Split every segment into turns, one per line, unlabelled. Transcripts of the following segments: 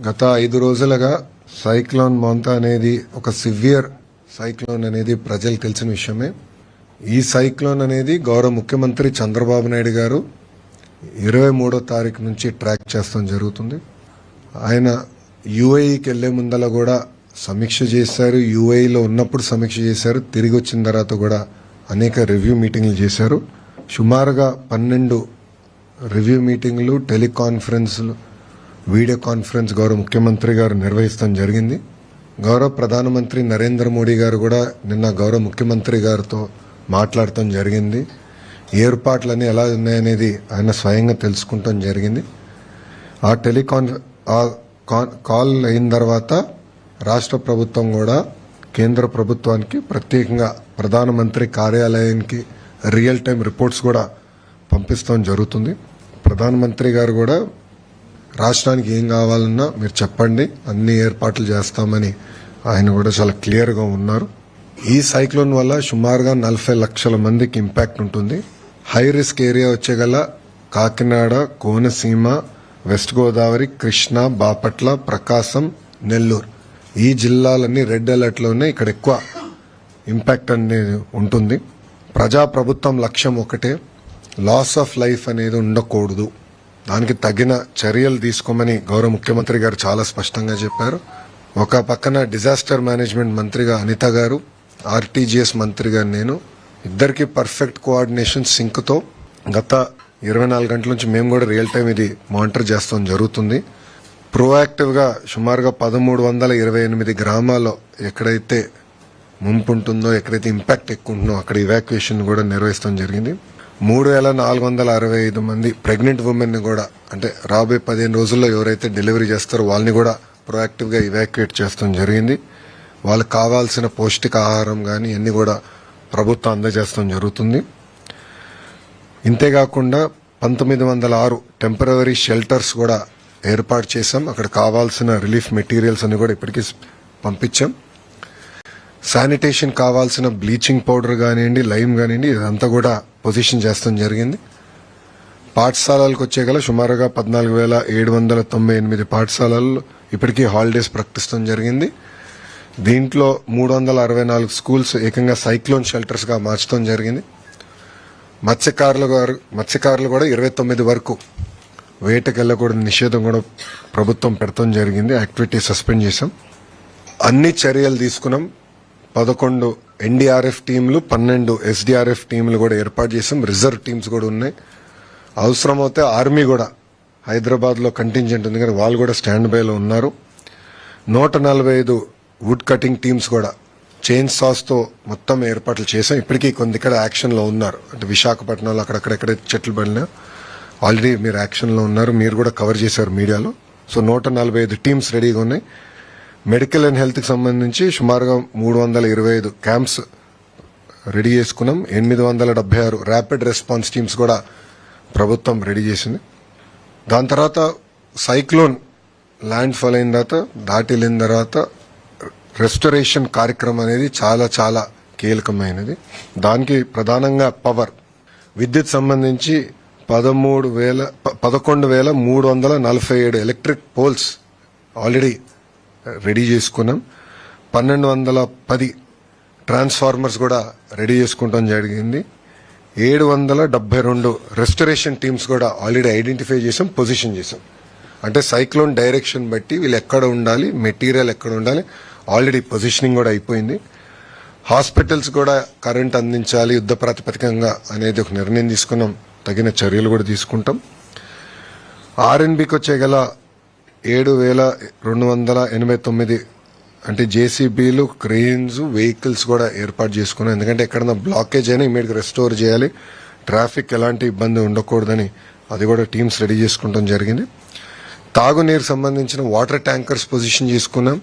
గత ఐదు రోజులుగా సైక్లోన్ మోంతా అనేది ఒక సివియర్ సైక్లోన్ అనేది ప్రజలు తెలిసిన విషయమే. ఈ సైక్లోన్ అనేది గౌరవ ముఖ్యమంత్రి చంద్రబాబు నాయుడు గారు ఇరవై మూడో తారీఖు నుంచి ట్రాక్ చేస్తాం జరుగుతుంది. ఆయన యుఏఈకి వెళ్ళే ముందల కూడా సమీక్ష చేశారు. యూఏఈలో ఉన్నప్పుడు సమీక్ష చేశారు. తిరిగి వచ్చిన తర్వాత కూడా అనేక రివ్యూ మీటింగ్లు చేశారు. సుమారుగా పన్నెండు రివ్యూ మీటింగ్లు టెలికాన్ఫరెన్స్లు వీడియో కాన్ఫరెన్స్ గౌరవ ముఖ్యమంత్రి గారు నిర్వహిస్తాం జరిగింది. గౌరవ ప్రధానమంత్రి నరేంద్ర మోడీ గారు కూడా నిన్న గౌరవ ముఖ్యమంత్రి గారితో మాట్లాడటం జరిగింది. ఏర్పాట్లన్నీ ఎలా ఉన్నాయనేది ఆయన స్వయంగా తెలుసుకుంటాం జరిగింది. ఆ టెలికాన్ ఆ కాన్- కాల్ అయిన తర్వాత రాష్ట్ర ప్రభుత్వం కూడా కేంద్ర ప్రభుత్వానికి ప్రత్యేకంగా ప్రధానమంత్రి కార్యాలయానికి రియల్ టైం రిపోర్ట్స్ కూడా పంపిస్తాం జరుగుతుంది. ప్రధానమంత్రి గారు కూడా రాష్ట్రానికి ఏం కావాలన్నా మీరు చెప్పండి. అన్ని ఏర్పాట్లు చేస్తామని ఆయన కూడా చాలా క్లియర్గా ఉన్నారు. ఈ సైక్లోన్ వల్ల సుమారుగా నలభై లక్షల మందికి ఇంపాక్ట్ ఉంటుంది. హై రిస్క్ ఏరియా వచ్చేగల కాకినాడ కోనసీమ వెస్ట్ గోదావరి కృష్ణా బాపట్ల ప్రకాశం నెల్లూరు. ఈ జిల్లాలన్నీ రెడ్ అలర్ట్లోనే ఇక్కడ ఎక్కువ ఇంపాక్ట్ అనేది ఉంటుంది. ప్రజా ప్రభుత్వం లక్ష్యం ఒకటే. లాస్ ఆఫ్ లైఫ్ అనేది ఉండకూడదు. దానికి తగిన చర్యలు తీసుకోమని గౌరవ ముఖ్యమంత్రి గారు చాలా స్పష్టంగా చెప్పారు. ఒక పక్కన డిజాస్టర్ మేనేజ్మెంట్ మంత్రిగా అనిత గారు ఆర్టీజీఎస్ మంత్రిగా నేను ఇద్దరికి పర్ఫెక్ట్ కోఆర్డినేషన్ సింక్తో గత ఇరవై నాలుగు గంటల నుంచి మేము కూడా రియల్ టైం ఇది మానిటర్ చేస్తాం జరుగుతుంది. ప్రోయాక్టివ్గా సుమారుగా పదమూడు వందల ఇరవై ఎనిమిది గ్రామాల్లో ఎక్కడైతే ముంపు ఉంటుందో ఎక్కడైతే ఇంపాక్ట్ ఎక్కువ ఉంటుందో అక్కడ ఇవాక్యుయేషన్ కూడా నిర్వహిస్తాం జరిగింది. మూడు వేల నాలుగు వందల అరవై ఐదు మంది ప్రెగ్నెంట్ ఉమెన్ని కూడా అంటే రాబోయే పదిహేను రోజుల్లో ఎవరైతే డెలివరీ చేస్తారో వాళ్ళని కూడా ప్రొయాక్టివ్గా ఇవాక్యుయేట్ చేస్తాం జరిగింది. వాళ్ళకి కావాల్సిన పౌష్టికాహారం కానీ ఇవన్నీ కూడా ప్రభుత్వం అందజేస్తాం జరుగుతుంది. ఇంతేకాకుండా పంతొమ్మిది వందల ఆరు టెంపరవరీ షెల్టర్స్ కూడా ఏర్పాటు చేశాం. అక్కడ కావాల్సిన రిలీఫ్ మెటీరియల్స్ అన్ని కూడా ఇప్పటికీ పంపించాం. శానిటేషన్ కావాల్సిన బ్లీచింగ్ పౌడర్ కానివ్వండి లైమ్ కానివ్వండి ఇదంతా కూడా పొజిషన్ చేస్తాం జరిగింది. పాఠశాలలకు వచ్చే గల సుమారుగా పద్నాలుగు వేల ఏడు వందల తొంభై ఎనిమిది పాఠశాలల్లో ఇప్పటికీ హాలిడేస్ ప్రకటిస్తాం జరిగింది. దీంట్లో మూడు వందల అరవై నాలుగు స్కూల్స్ ఏకంగా సైక్లోన్ షెల్టర్స్గా మార్చడం జరిగింది. మత్స్యకారులు గారు మత్స్యకారులు కూడా ఇరవై తొమ్మిది వరకు వేటకెళ్ళకూడని నిషేధం కూడా ప్రభుత్వం పెడతాం జరిగింది. యాక్టివిటీ సస్పెండ్ చేశాం. అన్ని చర్యలు తీసుకున్నాం. పదకొండు ఎన్డీఆర్ఎఫ్ టీంలు పన్నెండు ఎస్డీఆర్ఎఫ్ టీంలు కూడా ఏర్పాటు చేసాం రిజర్వ్ టీమ్స్ కూడా ఉన్నాయి. అవసరమైతే ఆర్మీ కూడా హైదరాబాద్లో కంటింజెంట్ ఉంది కానీ వాళ్ళు కూడా స్టాండ్ బైలో ఉన్నారు. నూట నలభై ఐదు వుడ్ కటింగ్ టీమ్స్ కూడా చైన్ సాస్తో మొత్తం ఏర్పాట్లు చేసాం ఇప్పటికీ కొన్ని ఇక్కడ యాక్షన్లో ఉన్నారు. అంటే విశాఖపట్నంలో అక్కడక్కడెక్కడ చెట్లు పడినా ఆల్రెడీ మీరు యాక్షన్లో ఉన్నారు. మీరు కూడా కవర్ చేశారు మీడియాలో. సో నూట నలభై ఐదు టీమ్స్ రెడీగా ఉన్నాయి. మెడికల్ అండ్ హెల్త్కి సంబంధించి సుమారుగా మూడు వందల ఇరవై ఐదు క్యాంప్స్ రెడీ చేసుకున్నాం. ఎనిమిది వందల డెబ్బై ఆరు ర్యాపిడ్ రెస్పాన్స్ టీమ్స్ కూడా ప్రభుత్వం రెడీ చేసింది. దాని తర్వాత సైక్లోన్ ల్యాండ్ ఫాల్ అయిన తర్వాత దాటి వెళ్ళిన తర్వాత రెస్టరేషన్ కార్యక్రమం అనేది చాలా చాలా కీలకమైనది. దానికి ప్రధానంగా పవర్. విద్యుత్ సంబంధించి పదమూడు వేల ప- పదకొండు వేల మూడు వందల నలభై ఏడు ఎలక్ట్రిక్ పోల్స్ ఆల్రెడీ రెడీ చేసుకున్నాం. పన్నెండు వందల పది ట్రాన్స్ఫార్మర్స్ కూడా రెడీ చేసుకుంటాం జరిగింది. ఏడు వందల డెబ్బై రెండు రెస్టరేషన్ టీమ్స్ కూడా ఆల్రెడీ ఐడెంటిఫై చేసాం పొజిషన్ చేసాం. అంటే సైక్లోన్ డైరెక్షన్ బట్టి వీళ్ళు ఎక్కడ ఉండాలి మెటీరియల్ ఎక్కడ ఉండాలి ఆల్రెడీ పొజిషనింగ్ కూడా అయిపోయింది. హాస్పిటల్స్ కూడా కరెంట్ అందించాలి యుద్ధ ప్రాతిపదికంగా అనేది ఒక నిర్ణయం తీసుకున్నాం తగిన చర్యలు కూడా తీసుకుంటాం. ఆర్ఎన్బికి వచ్చే గల ఏడు వేల రెండు వందల ఎనభై తొమ్మిది అంటే జేసీబీలు క్రెయిన్స్ వెహికల్స్ కూడా ఏర్పాటు చేసుకున్నాం ఎందుకంటే ఎక్కడన్నా బ్లాకేజ్ అయినా ఇమీడియట్ రెస్టోర్ చేయాలి. ట్రాఫిక్ ఎలాంటి ఇబ్బంది ఉండకూడదని అది కూడా టీమ్స్ రెడీ చేసుకుంటాం జరిగింది. తాగునీరు సంబంధించిన వాటర్ ట్యాంకర్స్ పొజిషన్ చేసుకున్నాం.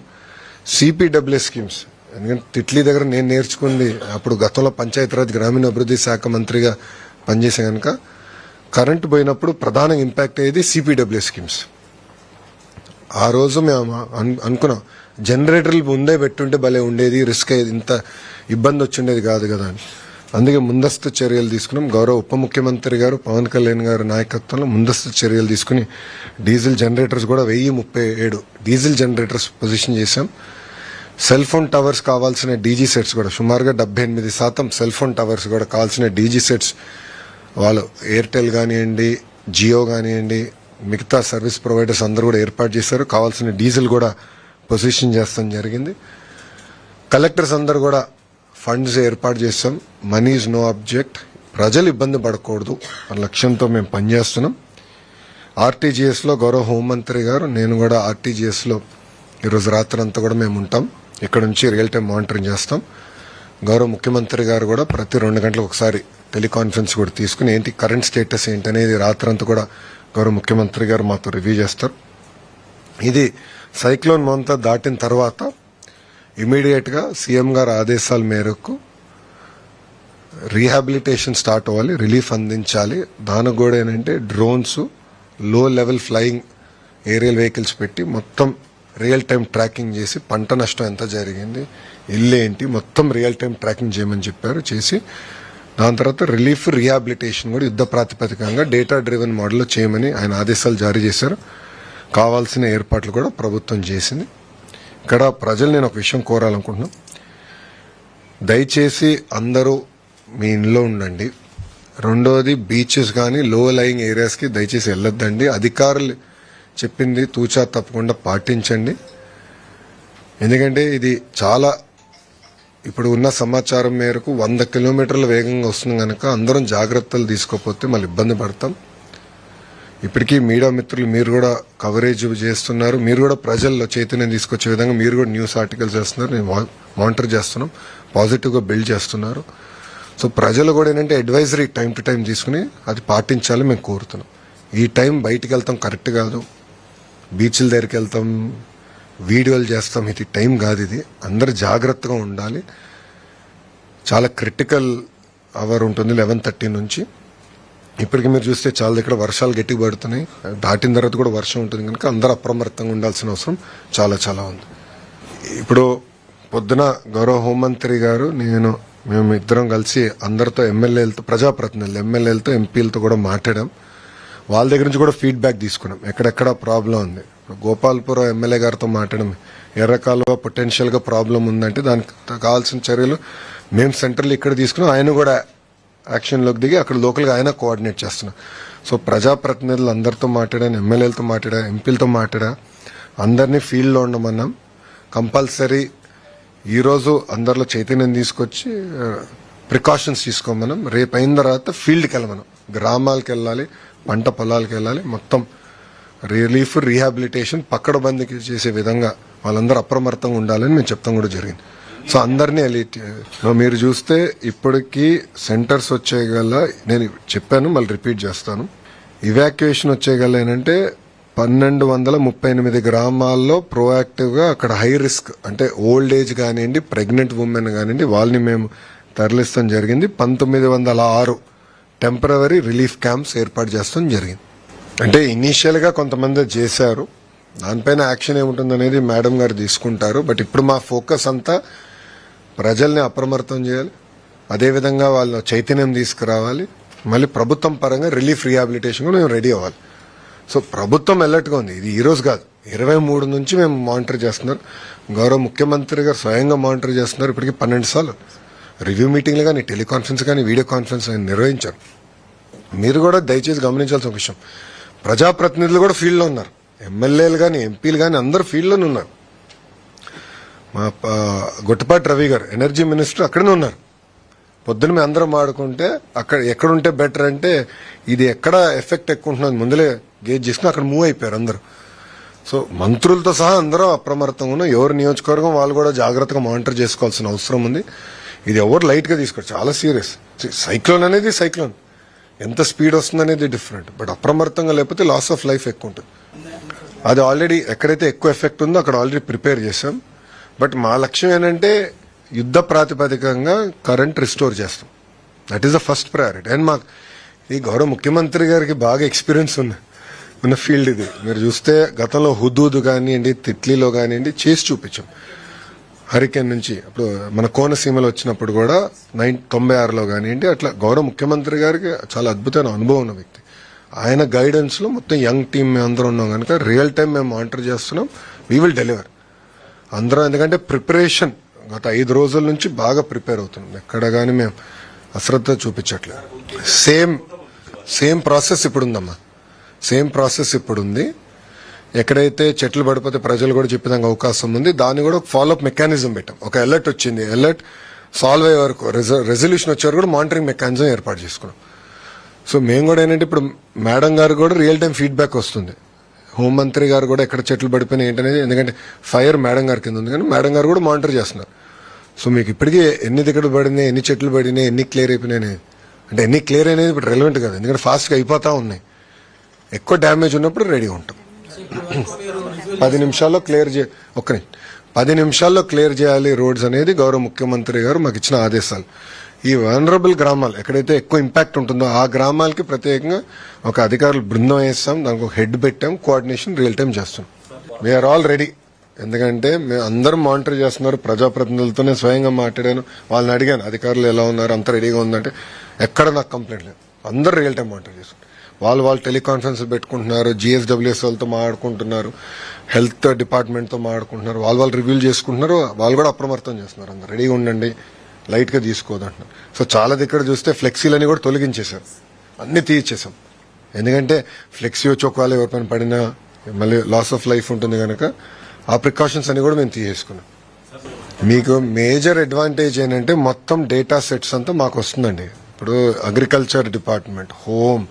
CPW schemes. ఎందుకంటే తిట్లీ దగ్గర నేను నేర్చుకుంది అప్పుడు గతంలో పంచాయతీరాజ్ గ్రామీణాభివృద్ధి శాఖ మంత్రిగా పనిచేసే కనుక కరెంటు పోయినప్పుడు ప్రధాన ఇంపాక్ట్ అయ్యేది సిపిడబ్ల్యూ స్కీమ్స్. ఆ రోజు మేము అనుకున్నాం. జనరేటర్లు ముందే పెట్టుంటే భలే ఉండేది రిస్క్ అయ్యేది ఇంత ఇబ్బంది వచ్చిండేది కాదు కదా అని. అందుకే ముందస్తు చర్యలు తీసుకున్నాం. గౌరవ ఉప ముఖ్యమంత్రి గారు పవన్ కళ్యాణ్ గారు నాయకత్వంలో ముందస్తు చర్యలు తీసుకుని డీజిల్ జనరేటర్స్ కూడా వెయ్యి ముప్పై ఏడు డీజిల్ జనరేటర్స్ పొజిషన్ చేశాం. సెల్ ఫోన్ టవర్స్ కావాల్సిన డీజీ సెట్స్ కూడా సుమారుగా డెబ్బై ఎనిమిది శాతం సెల్ ఫోన్ టవర్స్ కూడా కావాల్సిన డీజీ సెట్స్ వాళ్ళు ఎయిర్టెల్ కానివ్వండి జియో కానివ్వండి మిగతా సర్వీస్ ప్రొవైడర్స్ అందరూ కూడా ఏర్పాటు చేశారు. కావాల్సిన డీజిల్ కూడా పొజిషన్ చేస్తాం జరిగింది. కలెక్టర్స్ అందరు కూడా ఫండ్స్ ఏర్పాటు చేస్తాం. మనీ ఇస్ నో అబ్జెక్ట్ ప్రజలు ఇబ్బంది పడకూడదు అనే లక్ష్యంతో మేము పనిచేస్తున్నాం. ఆర్టీజీఎస్లో గౌరవ హోంమంత్రి గారు నేను కూడా ఆర్టీజీఎస్లో ఈరోజు రాత్రి అంతా కూడా మేము ఉంటాం. ఇక్కడ నుంచి రియల్ టైం మానిటరింగ్ చేస్తాం. గౌరవ ముఖ్యమంత్రి గారు కూడా ప్రతి రెండు గంటలకు ఒకసారి టెలికాన్ఫరెన్స్ కూడా తీసుకుని ఏంటి కరెంట్ స్టేటస్ ఏంటనేది రాత్రంతా కూడా గౌరవ ముఖ్యమంత్రి గారు మాతో రివ్యూ చేస్తారు. ఇది సైక్లోన్ మొంత దాటిన తర్వాత ఇమీడియట్గా సీఎం గారు ఆదేశాల మేరకు రీహాబిలిటేషన్ స్టార్ట్ అవ్వాలి రిలీఫ్ అందించాలి. దానికి కూడా ఏంటంటే డ్రోన్స్లో లెవెల్ ఫ్లయింగ్ ఏరియల్ వెహికల్స్ పెట్టి మొత్తం రియల్ టైం ట్రాకింగ్ చేసి పంట నష్టం ఎంత జరిగింది ఇల్లు ఏంటి మొత్తం రియల్ టైం ట్రాకింగ్ చేయమని చెప్పారు. చేసి దాని తర్వాత రిలీఫ్ రిహాబిలిటేషన్ కూడా యుద్ధ ప్రాతిపదికంగా డేటా డ్రివెన్ మోడల్లో చేయమని ఆయన ఆదేశాలు జారీ చేశారు. కావాల్సిన ఏర్పాట్లు కూడా ప్రభుత్వం చేసింది. ఇక్కడ ప్రజలు నేను ఒక విషయం కోరాలనుకుంటున్నాను. దయచేసి అందరూ మీ ఇంట్లో ఉండండి. రెండోది బీచెస్ కానీ లో లయింగ్ ఏరియాస్కి దయచేసి వెళ్ళొద్దండి. అధికారులు చెప్పింది తూచా తప్పకుండా పాటించండి. ఎందుకంటే ఇది చాలా ఇప్పుడు ఉన్న సమాచారం మేరకు వంద కిలోమీటర్ల వేగంగా వస్తుంది కనుక అందరం జాగ్రత్తలు తీసుకోకపోతే మళ్ళీ ఇబ్బంది పడతాం. ఇప్పటికీ మీడియా మిత్రులు మీరు కూడా కవరేజ్ చేస్తున్నారు. మీరు కూడా ప్రజల్లో చైతన్యం తీసుకొచ్చే విధంగా మీరు కూడా న్యూస్ ఆర్టికల్స్ చేస్తున్నారు. నేను మానిటర్ చేస్తున్నాం. పాజిటివ్గా బిల్డ్ చేస్తున్నారు. సో ప్రజలు కూడా ఏంటంటే అడ్వైజరీ టైం టు టైం తీసుకుని అది పాటించాలని మేము కోరుతున్నాం. ఈ టైం బయటికి వెళ్తాం కరెక్ట్ కాదు. బీచ్ల దగ్గరికి వెళ్తాం. వీడియోలు చేస్తాం. ఇది టైం కాదు ఇది. అందరు జాగ్రత్తగా ఉండాలి. చాలా క్రిటికల్ అవర్ ఉంటుంది లెవెన్ థర్టీ నుంచి. ఇప్పటికి మీరు చూస్తే చాలా దగ్గర వర్షాలు గట్టి పడుతున్నాయి. దాటిన తర్వాత కూడా వర్షం ఉంటుంది కనుక అందరూ అప్రమత్తంగా ఉండాల్సిన అవసరం చాలా చాలా ఉంది. ఇప్పుడు పొద్దున గౌరవ హోంమంత్రి గారు నేను మేము ఇద్దరం కలిసి అందరితో ఎమ్మెల్యేలతో ప్రజాప్రతినిధులు ఎమ్మెల్యేలతో ఎంపీలతో కూడా మాట్లాడాం. వాళ్ళ దగ్గర నుంచి కూడా ఫీడ్బ్యాక్ తీసుకున్నాం. ఎక్కడెక్కడ ప్రాబ్లం ఉంది? గోపాల్పురం ఎమ్మెల్యే గారితో మాట్లాడమే ఎర్రకాలువ పొటెన్షియల్గా ప్రాబ్లం ఉందంటే దానికి కావాల్సిన చర్యలు మేము సెంట్రల్ ఇక్కడ తీసుకున్నాం ఆయన కూడా యాక్షన్లోకి దిగి అక్కడ లోకల్గా ఆయన కోఆర్డినేట్ చేస్తున్నాం. సో ప్రజాప్రతినిధులు అందరితో మాట్లాడాను ఎమ్మెల్యేలతో మాట్లాడా ఎంపీలతో మాట్లాడా అందరినీ ఫీల్డ్లో ఉండమన్నాం. కంపల్సరీ ఈరోజు అందరిలో చైతన్యం తీసుకొచ్చి ప్రికాషన్స్ తీసుకోమనం రేపు అయిన తర్వాత ఫీల్డ్కి వెళ్ళమనం గ్రామాలకు వెళ్ళాలి పంట పొలాలకు వెళ్ళాలి మొత్తం రిలీఫ్ రీహాబిలిటేషన్ పక్కడ బందికి చేసే విధంగా వాళ్ళందరూ అప్రమత్తంగా ఉండాలని మేము చెప్తాం కూడా జరిగింది. సో అందరినీ ఎలిట్ మీరు చూస్తే ఇప్పటికీ సెంటర్స్ వచ్చేయగల నేను చెప్పాను మళ్ళీ రిపీట్ చేస్తాను. ఇవాక్యుయేషన్ వచ్చేయగల ఏంటంటే పన్నెండు వందల ముప్పై ఎనిమిది గ్రామాల్లో ప్రోయాక్టివ్గా అక్కడ హై రిస్క్ అంటే ఓల్డ్ ఏజ్ కానివ్వండి ప్రెగ్నెంట్ ఉమెన్ కానివ్వండి వాళ్ళని మేము తరలిస్తాం జరిగింది. పంతొమ్మిది వందల ఆరు టెంపరవరీ రిలీఫ్ క్యాంప్స్ ఏర్పాటు చేస్తాం జరిగింది. అంటే ఇనీషియల్గా కొంతమంది చేశారు. దానిపైన యాక్షన్ ఏముంటుంది అనేది మేడం గారు తీసుకుంటారు. బట్ ఇప్పుడు మా ఫోకస్ అంతా ప్రజల్ని అప్రమత్తం చేయాలి. అదేవిధంగా వాళ్ళ చైతన్యం తీసుకురావాలి. మళ్ళీ ప్రభుత్వం పరంగా రిలీఫ్ రీహాబిలిటేషన్ కూడా మేము రెడీ అవ్వాలి. సో ప్రభుత్వం ఎల్లట్టుగా ఉంది. ఇది ఈరోజు కాదు. ఇరవై మూడు నుంచి మేము మానిటర్ చేస్తున్నారు. గౌరవ ముఖ్యమంత్రి గారు స్వయంగా మానిటర్ చేస్తున్నారు. ఇప్పటికి పన్నెండు సార్లు. రివ్యూ మీటింగ్లు కానీ టెలికాన్ఫరెన్స్ కానీ వీడియో కాన్ఫరెన్స్ కానీ నిర్వహించారు. మీరు కూడా దయచేసి గమనించాల్సిన ఒక విషయం. ప్రజాప్రతినిధులు కూడా ఫీల్డ్లో ఉన్నారు. ఎమ్మెల్యేలు కానీ ఎంపీలు కానీ అందరూ ఫీల్డ్లోనే ఉన్నారు. మా ప- గొట్టపాటి రవి గారు ఎనర్జీ మినిస్టర్ అక్కడనే ఉన్నారు. పొద్దున మేము అందరం ఆడుకుంటే అక్కడ ఎక్కడుంటే బెటర్ అంటే ఇది ఎక్కడ ఎఫెక్ట్ ఎక్కువ ఉంటున్నది ముందులే గేజ్ చేసుకుని అక్కడ మూవ్ అయిపోయారు అందరూ. సో మంత్రులతో సహా అందరూ అప్రమత్తంగా ఉన్నాం ఎవరు నియోజకవర్గం వాళ్ళు కూడా జాగ్రత్తగా మానిటర్ చేసుకోవాల్సిన అవసరం ఉంది. ఇది ఎవరు లైట్గా తీసుకోరు. చాలా సీరియస్. సైక్లోన్ అనేది సైక్లోన్. ఎంత స్పీడ్ వస్తుంది అనేది డిఫరెంట్ బట్ అప్రమత్తంగా లేకపోతే లాస్ ఆఫ్ లైఫ్ ఎక్కువ ఉంటుంది. అది ఆల్రెడీ ఎక్కడైతే ఎక్కువ ఎఫెక్ట్ ఉందో అక్కడ ఆల్రెడీ ప్రిపేర్ చేసాం బట్ మా లక్ష్యం ఏంటంటే యుద్ధ ప్రాతిపదికంగా కరెంట్ రిస్టోర్ చేస్తాం. That is the first priority and మాకు ఈ గౌరవ ముఖ్యమంత్రి గారికి బాగా ఎక్స్పీరియన్స్ ఉంది ఉన్న ఫీల్డ్ ఇది. మీరు చూస్తే గతంలో హుదూద్ కానివ్వండి తిట్లీలో కానివ్వండి చేసి చూపించాం. హరికేన్ నుంచి అప్పుడు మన కోనసీమలో వచ్చినప్పుడు కూడా నైన్ తొంభై ఆరులో కానివ్వండి అట్లా గౌరవ ముఖ్యమంత్రి గారికి చాలా అద్భుతమైన అనుభవం ఉన్న వ్యక్తి. ఆయన గైడెన్స్లో మొత్తం యంగ్ టీమ్ మేము అందరం ఉన్నాం కనుక రియల్ టైం మేము మానిటర్ చేస్తున్నాం. వీ విల్ డెలివర్ అందరం ఎందుకంటే ప్రిపరేషన్ గత ఐదు రోజుల నుంచి బాగా ప్రిపేర్ అవుతున్నాం. ఎక్కడ కానీ మేము అశ్రద్ధ చూపించట్లేదు. సేమ్ సేమ్ ప్రాసెస్ ఇప్పుడు ఉందమ్మా సేమ్ ప్రాసెస్ ఇప్పుడు ఉంది ఎక్కడైతే చెట్లు పడిపోతే ప్రజలు కూడా చెప్పేదానికి అవకాశం ఉంది దాన్ని కూడా ఫాలోఅప్ మెకానిజం పెట్టాం. ఒక అలర్ట్ వచ్చింది. అలర్ట్ సాల్వ్ అయ్యే వరకు రెజల్యూషన్ వచ్చే వరకు కూడా మానిటరింగ్ మెకానిజం ఏర్పాటు చేసుకున్నాం. సో మేము కూడా ఏంటంటే ఇప్పుడు మేడం గారు కూడా రియల్ టైం ఫీడ్బ్యాక్ వస్తుంది హోంమంత్రి గారు కూడా ఎక్కడ చెట్లు పడిపోయినాయి ఏంటనేది ఎందుకంటే ఫైర్ మేడం గారి కింద ఉంది కానీ మేడం గారు కూడా మానిటర్ చేస్తున్నారు. సో మీకు ఇప్పటికీ ఎన్ని దిగడ పడినాయి ఎన్ని చెట్లు పడినాయి ఎన్ని క్లియర్ అయిపోయినాయి అంటే ఎన్ని క్లియర్ అనేది ఇప్పుడు రెలవెంట్ కాదు. ఎందుకంటే ఫాస్ట్గా అయిపోతూ ఉన్నాయి. ఎక్కువ డ్యామేజ్ ఉన్నప్పుడు రెడీగా ఉంటాం. పది నిమిషాల్లో క్లియర్ చే ఒక్క పది నిమిషాల్లో క్లియర్ చేయాలి రోడ్స్ అనేది గౌరవ ముఖ్యమంత్రి గారు మాకు ఇచ్చిన ఆదేశాలు. ఈ వనరబుల్ గ్రామాలు ఎక్కడైతే ఎక్కువ ఇంపాక్ట్ ఉంటుందో ఆ గ్రామాలకి ప్రత్యేకంగా ఒక అధికారులు బృందం వేస్తాం దానికి ఒక హెడ్ పెట్టాం కోఆర్డినేషన్ రియల్ టైం చేస్తాం. వీఆర్ ఆల్ రెడీ ఎందుకంటే మేము అందరూ మానిటర్ చేస్తున్నారు ప్రజాప్రతినిధులతోనే స్వయంగా మాట్లాడాను వాళ్ళని అడిగాను అధికారులు ఎలా ఉన్నారు అంత రెడీగా ఉందంటే ఎక్కడ నాకు కంప్లైంట్ లేదు. అందరూ రియల్ టైం మానిటర్ చేస్తున్నారు. వాళ్ళు వాళ్ళు టెలికాన్ఫరెన్స్ పెట్టుకుంటున్నారు జిఎస్డబ్ల్యూఎస్ వాళ్ళతో మాట్లాడుకుంటున్నారు హెల్త్ డిపార్ట్మెంట్తో మాట్లాడుకుంటున్నారు. వాళ్ళు వాళ్ళు రివ్యూలు చేసుకుంటున్నారు వాళ్ళు కూడా అప్రమత్తం చేస్తున్నారు అందరు. రెడీగా ఉండండి లైట్గా తీసుకోదంటున్నారు సో చాలా దగ్గర చూస్తే ఫ్లెక్సీలని కూడా తొలగించేశారు. అన్నీ తీయించేసాం ఎందుకంటే ఫ్లెక్సీ వచ్చి ఒకవేళ ఎవరిపైన పడినా మళ్ళీ లాస్ ఆఫ్ లైఫ్ ఉంటుంది కనుక ఆ ప్రికాషన్స్ అన్ని కూడా మేము తీసేసుకున్నాం. మీకు మేజర్ అడ్వాంటేజ్ ఏంటంటే మొత్తం డేటా సెట్స్ అంతా మాకు వస్తుందండి. ఇప్పుడు అగ్రికల్చర్ డిపార్ట్మెంట్ హోమ్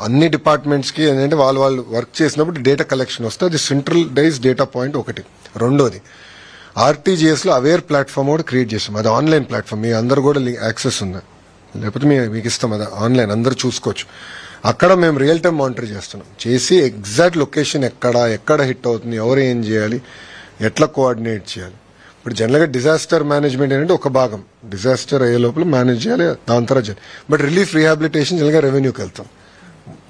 అన్ని డిపార్ట్మెంట్స్కి ఏంటంటే వాళ్ళు వాళ్ళు వర్క్ చేసినప్పుడు డేటా కలెక్షన్ వస్తే అది సెంట్రల్ డైజ్ డేటా పాయింట్ ఒకటి. రెండోది ఆర్టీజీఎస్లో అవేర్ ప్లాట్ఫామ్ కూడా క్రియేట్ చేసాం. అది ఆన్లైన్ ప్లాట్ఫామ్ మీ అందరు కూడా యాక్సెస్ ఉంది. లేకపోతే మీ- మీకు ఇస్తాం అది. ఆన్లైన్ అందరు చూసుకోవచ్చు. అక్కడ మేము రియల్ టైం మానిటర్ చేస్తున్నాం. చేసి ఎగ్జాక్ట్ లొకేషన్ ఎక్కడ ఎక్కడ హిట్ అవుతుంది ఎవరు ఏం చేయాలి ఎట్లా కోఆర్డినేట్ చేయాలి. ఇప్పుడు జనరల్గా డిజాస్టర్ మేనేజ్మెంట్ ఏంటంటే ఒక భాగం. డిజాస్టర్ అయ్యే లోపల మేనేజ్ చేయాలి దాని తర్వాత చేయాలి. బట్ రిలీఫ్ రీహాబిలిటేషన్ జనరల్గా రెవెన్యూకి వెళ్తాం.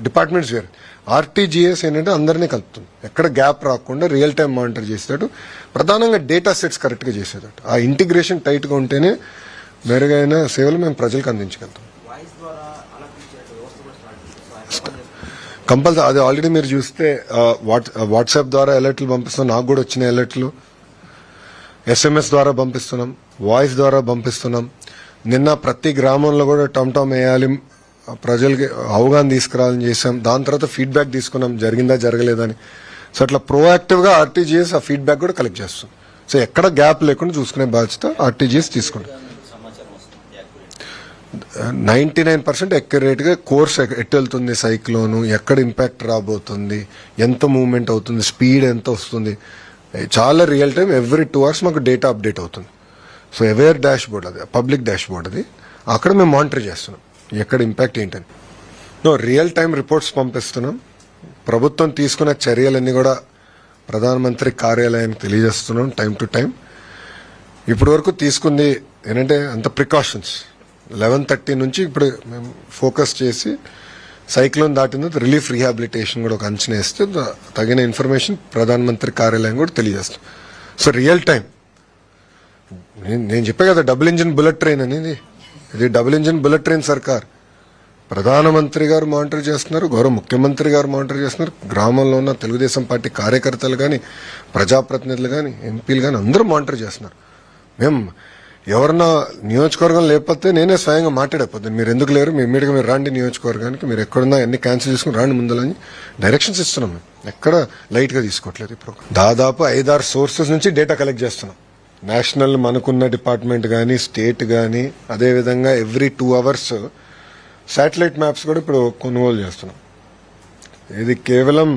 డిపార్ట్మెంట్స్ వేరు. ఆర్టీజీఎస్ ఏంటంటే అందరినీ కలుపుతుంది. ఎక్కడ గ్యాప్ రాకుండా రియల్ టైం మానిటర్ చేసేటట్టు ప్రధానంగా డేటా సెట్స్ కరెక్ట్గా చేసేటట్టు. ఆ ఇంటిగ్రేషన్ టైట్గా ఉంటేనే మెరుగైన సేవలు మేము ప్రజలకు అందించగలుగుతాం. కంపల్సరీ అది ఆల్రెడీ మీరు చూస్తే వాట్- వాట్సాప్ ద్వారా అలర్ట్లు పంపిస్తాం నాకు కూడా వచ్చిన అలర్ట్లు ఎస్ఎంఎస్ ద్వారా పంపిస్తున్నాం వాయిస్ ద్వారా పంపిస్తున్నాం. నిన్న ప్రతి గ్రామంలో కూడా టమ్ టమ్ వేయాలి ప్రజలకి అవగాహన తీసుకురావాలని చేసాం దాని తర్వాత ఫీడ్బ్యాక్ తీసుకున్నాం. జరిగిందా జరగలేదని. సో అట్లా ప్రోయాక్టివ్గా ఆర్టీజీఎస్ ఆ ఫీడ్బ్యాక్ కూడా కలెక్ట్ చేస్తాం. సో ఎక్కడ గ్యాప్ లేకుండా చూసుకునే బాధ్యత ఆర్టీజీఎస్ తీసుకుంటాం.
నైంటీ
నైన్టీ నైన్ పర్సెంట్ ఎక్యురేట్గా కోర్స్ ఎక్- ఎటు వెళ్తుంది సైక్లోను ఎక్కడ ఇంపాక్ట్ రాబోతుంది ఎంత మూవ్మెంట్ అవుతుంది స్పీడ్ ఎంత వస్తుంది. చాలా real time every two hours మాకు డేటా అప్డేట్ అవుతుంది. సో అవేర్ డాష్ బోర్డ్ అది పబ్లిక్ డాష్ బోర్డ్ అది. అక్కడ మేము మానిటర్ చేస్తున్నాం. ఎక్కడ ఇంపాక్ట్ ఏంటని. నో రియల్ టైం రిపోర్ట్స్ పంపిస్తున్నాం. ప్రభుత్వం తీసుకున్న చర్యలన్నీ కూడా ప్రధానమంత్రి కార్యాలయానికి తెలియజేస్తున్నాం టైం టు టైం ఇప్పటి వరకు తీసుకుంది ఏంటంటే అంత ప్రికాషన్స్ లెవెన్ థర్టీ నుంచి ఇప్పుడు మేము ఫోకస్ చేసి సైక్లోన్ దాటిన తర్వాత రిలీఫ్ రీహాబిలిటేషన్ కూడా ఒక అంచనా వేస్తే తగిన ఇన్ఫర్మేషన్ ప్రధానమంత్రి కార్యాలయం కూడా తెలియజేస్తాం సో రియల్ టైం నేను- చెప్పే కదా డబుల్ ఇంజిన్ బుల్లెట్ ట్రైన్ అనేది ఇది డబుల్ ఇంజిన్ బుల్లెట్ ట్రైన్ సర్కార్. ప్రధానమంత్రి గారు మానిటర్ చేస్తున్నారు గౌరవ ముఖ్యమంత్రి గారు మానిటర్ చేస్తున్నారు. గ్రామంలో ఉన్న తెలుగుదేశం పార్టీ కార్యకర్తలు కానీ ప్రజాప్రతినిధులు కానీ ఎంపీలు కానీ అందరూ మానిటర్ చేస్తున్నారు. మేము ఎవరన్నా నియోజకవర్గం లేకపోతే నేనే స్వయంగా మాట్లాడకపోతే మీరు ఎందుకు లేరు? మీ ఇమ్మీడియట్గా మీరు రాండి నియోజకవర్గానికి మీరు ఎక్కడున్నా ఎన్ని క్యాన్సిల్ చేసుకుని రాండి ముందులని డైరెక్షన్స్ ఇస్తున్నాం మేము. ఎక్కడ లైట్గా తీసుకోవట్లేదు ఇప్పుడు దాదాపు ఐదారు సోర్సెస్ నుంచి డేటా కలెక్ట్ చేస్తున్నాం. నేషనల్ మనకున్న డిపార్ట్మెంట్ కానీ స్టేట్ కానీ అదేవిధంగా every two hours satellite maps కూడా ఇప్పుడు కొనుగోలు చేస్తున్నాం. ఇది కేవలం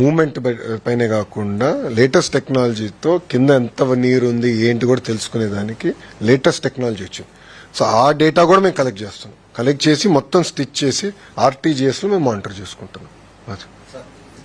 మూమెంట్ పైనే కాకుండా లేటెస్ట్ టెక్నాలజీతో కింద ఎంత నీరు ఉంది ఏంటి కూడా తెలుసుకునేదానికి లేటెస్ట్ టెక్నాలజీ వచ్చింది. సో ఆ డేటా కూడా మేము కలెక్ట్ చేస్తున్నాం. కలెక్ట్ చేసి మొత్తం స్టిచ్ చేసి ఆర్టీజీఎస్లో మేము మానిటర్ చేసుకుంటున్నాం. అది.